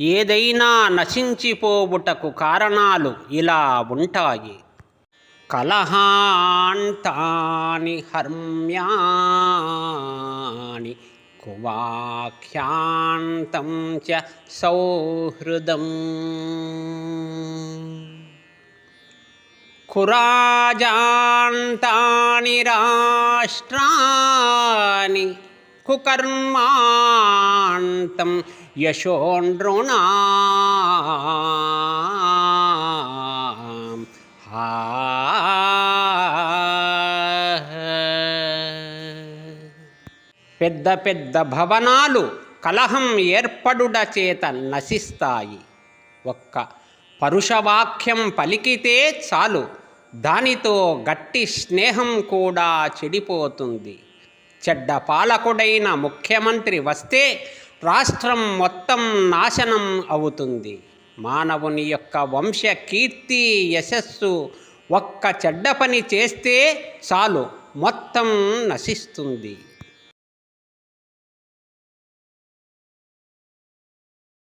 ఏదైనా నశించిపోవుటకు కారణాలు ఇలా ఉంటాయి. కలహాంతాని హర్మ్యాని కువాఖ్యాంతం చ సౌహృదం. కురాజాంతాని రాష్ట్రాని కుకర్మాన్ కుకర్మాంతం యశోండ్రుణా. పెద్ద పెద్ద భవనాలు కలహం ఏర్పడుట చేత నశిస్తాయి. ఒక్క పరుషవాక్యం పలికితే చాలు దానితో గట్టి స్నేహం కూడా చెడిపోతుంది. చెడ్డ పాలకుడైన ముఖ్యమంత్రి వస్తే రాష్ట్రం మొత్తం నాశనం అవుతుంది. మానవుని యొక్క వంశ కీర్తి యశస్సు ఒక్క చెడ్డ పని చేస్తే చాలు మొత్తం నశిస్తుంది.